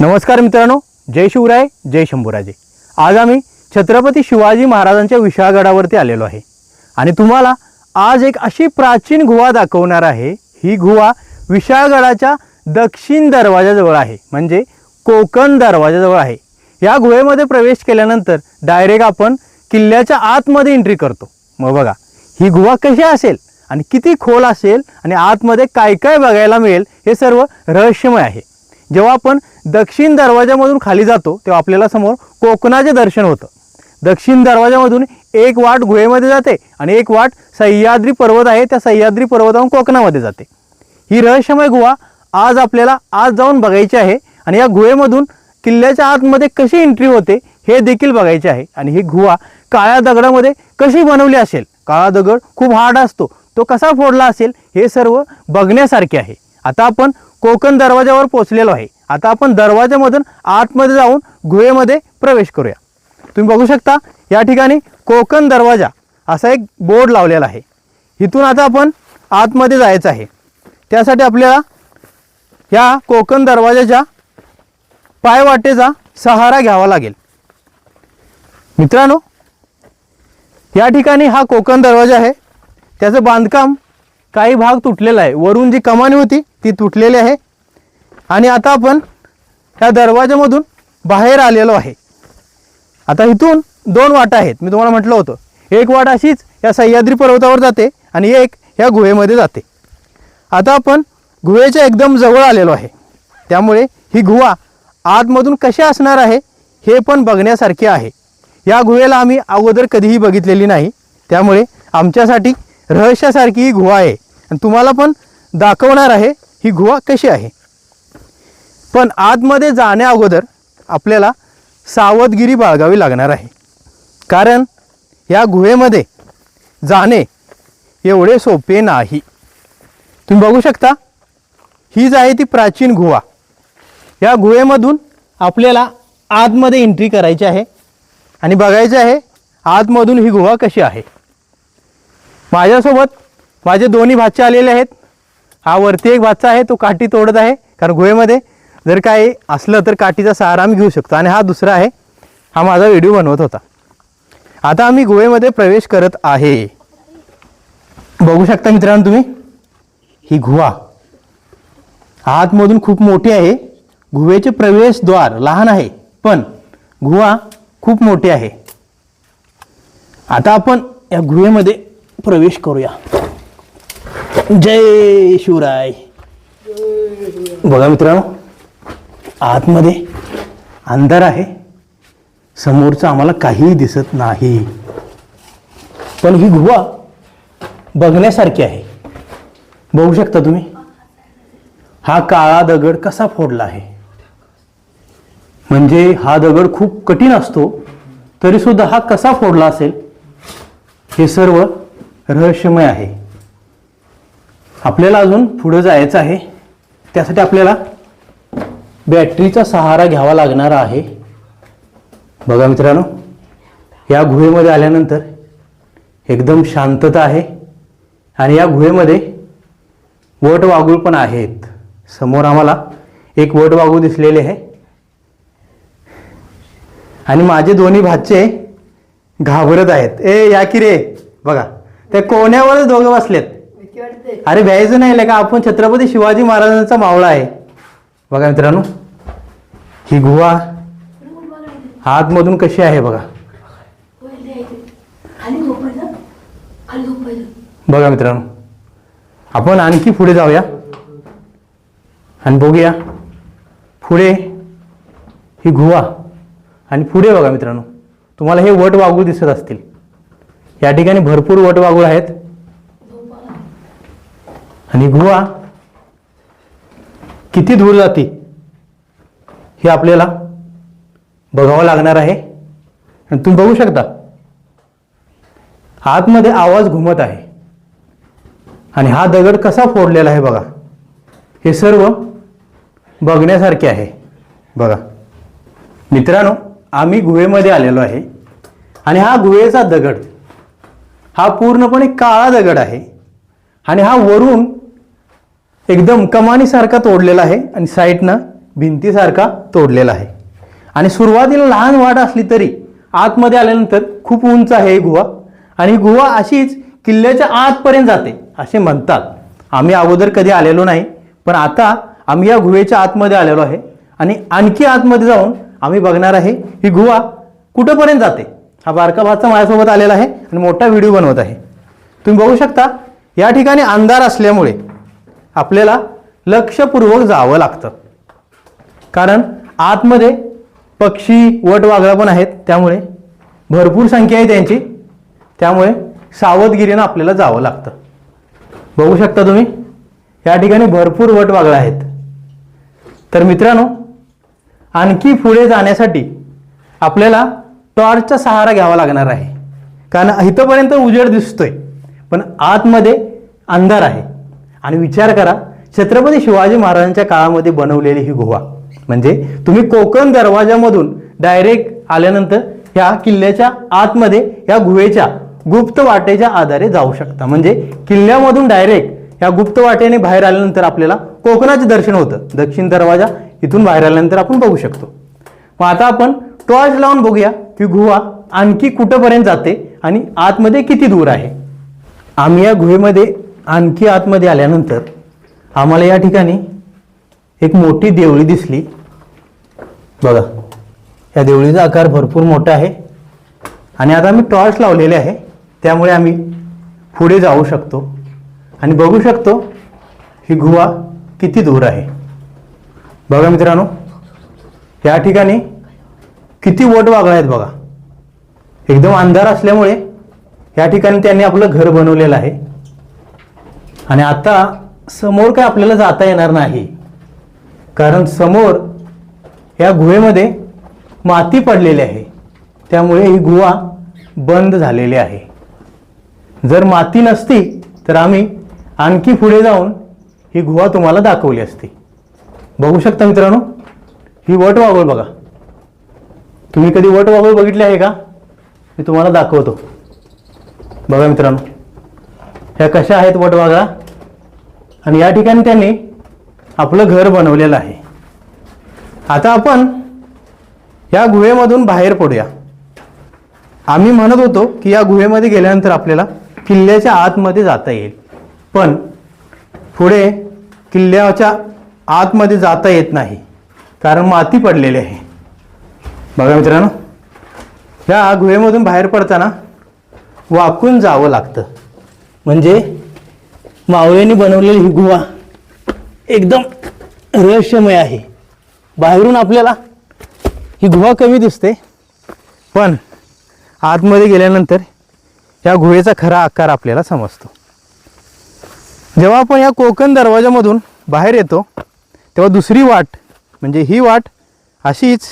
नमस्कार मित्रांनो जय शिवराय जय शंभूराजे. आज आम्ही छत्रपती शिवाजी महाराजांच्या विशाळगडावरती आलेलो आहे. आणि तुम्हाला आज एक अशी प्राचीन गुहा दाखवणार आहे. ही गुहा विशाळगडाच्या दक्षिण दरवाजाजवळ आहे. म्हणजे कोकण दरवाजाजवळ आहे. या गुहेमध्ये प्रवेश केल्यानंतर डायरेक्ट आपण किल्ल्याच्या आतमध्ये एंट्री करतो. मग बघा ही गुहा कशी असेल आणि किती खोल असेल आणि आतमध्ये काय काय बघायला मिळेल हे सर्व रहस्यमय आहे. जेव्हा आपण दक्षिण दरवाजामधून खाली जातो तेव्हा आपल्याला समोर कोकणाचे दर्शन होतं. दक्षिण दरवाजामधून एक वाट गुहेमध्ये जाते आणि एक वाट सह्याद्री पर्वत आहे त्या सह्याद्री पर्वताहून कोकणामध्ये जाते. ही रहस्यमय गुहा आज आपल्याला आज जाऊन बघायची आहे आणि या गुहेमधून किल्ल्याच्या आतमध्ये कशी एंट्री होते हे देखील बघायचे आहे. आणि ही गुहा काळ्या दगडामध्ये कशी बनवली असेल? काळा दगड खूप हार्ड असतो. तो कसा फोडला असेल हे सर्व बघण्यासारखे आहे. आता आपण कोकण दरवाजावर पोचलेलो आहे. आता आपण दरवाजामधून आतमध्ये जाऊन गुहेमध्ये प्रवेश करूया. तुम्ही बघू शकता या ठिकाणी कोकण दरवाजा असा एक बोर्ड लावलेला आहे. इथून आता आपण आतमध्ये जायचं आहे. त्यासाठी आपल्याला या कोकण दरवाजाच्या पायवाटेचा सहारा घ्यावा लागेल. मित्रांनो या ठिकाणी हा कोकण दरवाजा आहे. त्याचं बांधकाम काही भाग तुटलेला आहे. वरून जी कमानी होती ती तुटलेली आहे. आणि आता आपण ह्या दरवाजामधून बाहेर आलेलो आहे. आता इथून दोन वाटा आहेत. मी तुम्हाला म्हटलं होतं. एक वाट अशीच या सह्याद्री पर्वतावर जाते आणि एक या गुहेमध्ये जाते. आता आपण गुहेच्या एकदम जवळ आलेलो आहे. त्यामुळे ही गुहा आतमधून कशी असणार आहे हे पण बघण्यासारखे आहे. या गुहेला आम्ही अगोदर कधीही बघितलेली नाही. त्यामुळे आमच्यासाठी रहस्यासारखी ही गुहा आहे. आणि तुम्हाला पण दाखवणार आहे ही गुहा कशी आहे? पण आतमध्ये जाण्या अगोदर आपल्याला सावधगिरी बाळगावी लागणार आहे. कारण या गुहेमध्ये जाणे एवढे सोपे नाही. तुम्ही बघू शकता हीच आहे ती प्राचीन गुहा. या गुहेमधून आपल्याला आतमध्ये एंट्री करायची आहे आणि बघायचं आहे आतमधून ही गुहा कशी आहे. माझ्यासोबत माझे दोन्ही भाचे आलेले आहेत. हा वरती एक भाचा आहे तो काठी तोडत आहे. कारण गुहेमध्ये जर काही असलं तर काठीचा सहारा आम्ही घेऊ शकतो. आणि हा दुसरा आहे हा माझा व्हिडिओ बनवत होता. आता आम्ही गुहेमध्ये प्रवेश करत आहे. बघू शकता मित्रांनो तुम्ही ही गुहा. आतमधून खूप मोठी आहे. गुहेचे प्रवेशद्वार लहान आहे पण गुहा खूप मोठी आहे. आता आपण या गुहेमध्ये प्रवेश करूया. जय शिवराय. बघा मित्रांनो आतमध्ये अंधार आहे. समोरचं आम्हाला काहीही दिसत नाही. पण ही गुहा बघण्यासारखी आहे. बघू शकता तुम्ही? हा काळा दगड कसा फोडला आहे? म्हणजे हा दगड खूप कठीण असतो तरी सुद्धा हा कसा फोडला असेल? हे सर्व रहस्यमय आहे. आपल्याला अजून पुढं जायचं आहे. त्यासाठी आपल्याला बॅटरीचा सहारा घ्यावा लागणार आहे. बघा मित्रांनो या गुहेमध्ये आल्यानंतर एकदम शांतता आहे आणि या गुहेमध्ये वट वाघूळ पण आहेत. समोर आम्हाला एक वट वाघूळ दिसलेले आहे. आणि माझे दोन्ही भाचे घाबरत आहेत. ए या की रे? बघा त्या कोण्यावरच दोघं बसलेत. अरे भ्यायचं नाही का आपण छत्रपती शिवाजी महाराजांचा मावळा आहे. बघा मित्रांनो ही गुहा आतमधून कशी आहे बघा. बघा मित्रांनो आपण आणखी पुढे जाऊया आणि बघूया. पुढे ही गुहा आणि पुढे बघा मित्रांनो तुम्हाला हे वट वाघूळ दिसत असतील. या ठिकाणी भरपूर वट वाघूळ आहेत. आणि गुहा किती दूर जाते हे आपल्याला बघावं लागणार आहे. आणि तुम्ही बघू शकता आतमध्ये आवाज घुमत आहे. आणि हा दगड कसा फोडलेला आहे बघा. हे सर्व बघण्यासारखे आहे. बघा. मित्रांनो आम्ही गुहेमध्ये आलेलो आहे. आणि हा गुहेचा दगड हा पूर्णपणे काळा दगड आहे. आणि हा वरून एकदम कमानीसारखा तोडलेला आहे आणि साईडनं भिंतीसारखा तोडलेला आहे. आणि सुरुवातीला लहान वाट असली तरी आतमध्ये आल्यानंतर खूप उंच आहे ही गुहा. आणि ही गुहा अशीच किल्ल्याच्या आतपर्यंत जाते असे म्हणतात. आम्ही अगोदर कधी आलेलो नाही पण आता आम्ही या गुहेच्या आतमध्ये आलेलो आहे. आणि आणखी आतमध्ये जाऊन आम्ही बघणार आहे ही गुहा कुठंपर्यंत जाते? हा बारका भाचा माझ्यासोबत आलेला आहे आणि मोठा व्हिडिओ बनवत आहे. तुम्ही बघू शकता या ठिकाणी अंधार असल्यामुळे आपल्याला लक्षपूर्वक जावं लागतं. कारण आतमध्ये पक्षी वटवागळा पण आहेत त्यामुळे भरपूर संख्या आहे त्यांची. त्यामुळे सावधगिरीनं आपल्याला जावं लागतं. बघू शकता तुम्ही या ठिकाणी भरपूर वटवागळा आहेत. तर मित्रांनो आणखी पुढे जाण्यासाठी आपल्याला टॉर्चचा सहारा घ्यावा लागणार आहे. कारण इथंपर्यंत उजेड दिसतोय पण आतमध्ये अंधार आहे. आणि विचार करा छत्रपती शिवाजी महाराजांच्या काळामध्ये बनवलेली ही गुहा. म्हणजे तुम्ही कोकण दरवाजामधून डायरेक्ट आल्यानंतर ह्या किल्ल्याच्या आतमध्ये या गुहेच्या गुप्त वाटेच्या आधारे जाऊ शकता. म्हणजे किल्ल्यामधून डायरेक्ट ह्या गुप्त वाटेने बाहेर आल्यानंतर आपल्याला कोकणाचे दर्शन होतं. दक्षिण दरवाजा इथून बाहेर आल्यानंतर आपण बघू शकतो. मग आता आपण टॉर्च लावून बघूया की गुहा आणखी कुठंपर्यंत जाते आणि आतमध्ये किती दूर आहे. आम्ही या गुहेमध्ये आणखी आतमध्ये आल्यानंतर आम्हाला या ठिकाणी एक मोठी देवळी दिसली. बघा या देवळीचा आकार भरपूर मोठा आहे आणि आता आम्ही टॉर्च लावलेले आहे. त्यामुळे आम्ही पुढे जाऊ शकतो. आणि बघू शकतो ही गुहा किती दूर आहे. बघा मित्रांनो या ठिकाणी किती वट वागळा आहेत बघा. एकदम अंधार असल्यामुळे या ठिकाणी त्यांनी आपलं घर बनवलेलं आहे. आणि आता समोर काय आपल्याला जाता येणार नाही. कारण समोर या गुहेमध्ये माती पडलेली आहे. त्यामुळे ही गुहा बंद झालेली आहे. जर माती नसती तर आम्ही आणखी पुढे जाऊन ही गुहा तुम्हाला दाखवली असती. बघू शकता मित्रांनो ही वट वाघूळ बघा. तुम्ही कधी वट वाघूळ बघितली आहे का? मी तुम्हाला दाखवतो. बघा मित्रांनो. ह्या कशा आहेत वटवाघळा आणि या ठिकाणी त्यांनी आपलं घर बनवलेलं आहे. आता आपण या गुहेमधून बाहेर पडूया. आम्ही म्हणत होतो की या गुहेमध्ये गेल्यानंतर आपल्याला किल्ल्याच्या आतमध्ये जाता येईल. पण पुढे किल्ल्याच्या आतमध्ये जाता येत नाही. कारण माती पडलेली आहे. बघा मित्रांनो या गुहेमधून बाहेर पडताना वाकून जावं लागतं. म्हणजे मावळ्यांनी बनवलेली ही गुहा एकदम रहस्यमय आहे. बाहेरून आपल्याला ही गुहा कमी दिसते पण आतमध्ये गेल्यानंतर या गुहेचा खरा आकार आपल्याला समजतो. जेव्हा आपण या कोकण दरवाजामधून बाहेर येतो तेव्हा दुसरी वाट म्हणजे ही वाट अशीच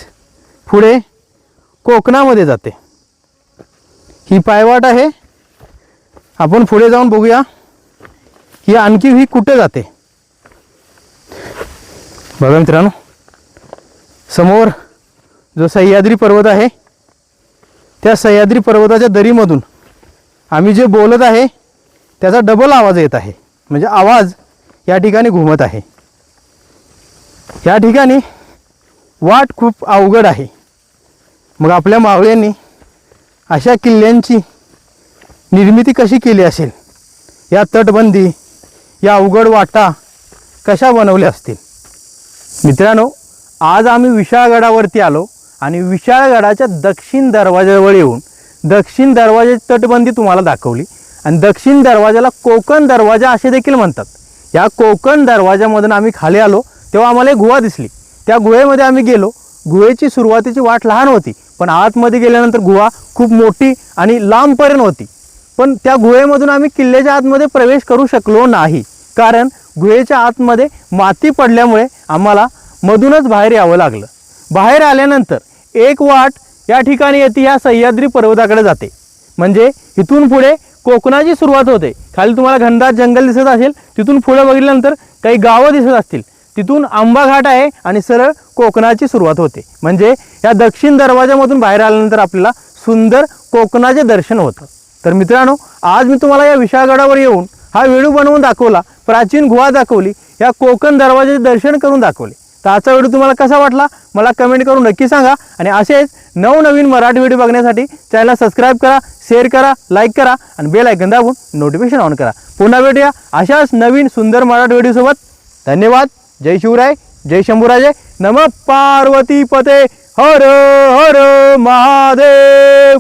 पुढे कोकणामध्ये जाते. ही पायवाट आहे आपण पुढे जाऊन बघूया ही आणखी ही कुठे जाते. बघा मित्रांनो समोर जो सह्याद्री पर्वत आहे त्या सह्याद्री पर्वताच्या दरीमधून आम्ही जे बोलत आहे त्याचा डबल आवाज येत आहे. म्हणजे आवाज या ठिकाणी घुमत आहे. या ठिकाणी वाट खूप अवघड आहे. मग आपल्या मावळ्यांनी अशा किल्ल्यांची निर्मिती कशी केली असेल? या तटबंदी या अवघड वाटा कशा बनवल्या असतील? मित्रांनो आज आम्ही विशाळगडावरती आलो आणि विशाळगडाच्या दक्षिण दरवाज्याजवळ येऊन दक्षिण दरवाजाची तटबंदी तुम्हाला दाखवली आणि दक्षिण दरवाजाला कोकण दरवाजा असे देखील म्हणतात. या कोकण दरवाजामधून आम्ही खाली आलो तेव्हा आम्हाला एक गुहा दिसली. त्या गुहेमध्ये आम्ही गेलो. गुहेची सुरुवातीची वाट लहान होती पण आतमध्ये गेल्यानंतर गुहा खूप मोठी आणि लांबपर्यंत होती. पण त्या गुहेमधून आम्ही किल्ल्याच्या आतमध्ये प्रवेश करू शकलो नाही. कारण गुहेच्या आतमध्ये माती पडल्यामुळे आम्हाला मधूनच बाहेर यावं लागलं. बाहेर आल्यानंतर एक वाट या ठिकाणी येते ह्या सह्याद्री पर्वताकडे जाते. म्हणजे इथून पुढे कोकणाची सुरुवात होते. खाली तुम्हाला घनदाट जंगल दिसत असेल तिथून पुढे बघितल्यानंतर काही गावं दिसत असतील. तिथून आंबा घाट आहे आणि सरळ कोकणाची सुरुवात होते. म्हणजे या दक्षिण दरवाजामधून बाहेर आल्यानंतर आपल्याला सुंदर कोकणाचे दर्शन होतं. तर मित्रांनो आज मी तुम्हाला या विशाळगडावर येऊन हा व्हिडिओ बनवून दाखवला प्राचीन गुहा दाखवली या कोकण दरवाजाचे दर्शन करून दाखवले. तर आजचा व्हिडिओ तुम्हाला कसा वाटला मला कमेंट करून नक्की सांगा. आणि असेच नवनवीन मराठी व्हिडिओ बघण्यासाठी चॅनलला सबस्क्राईब करा शेअर करा लाईक करा आणि बेल ऐकन दाबून नोटिफिकेशन ऑन करा. पुन्हा भेटूया अशाच नवीन सुंदर मराठी व्हिडिओसोबत धन्यवाद. जय शिवराय. जय शंभूराजे. नम पार्वती पते. हर हर महादेव.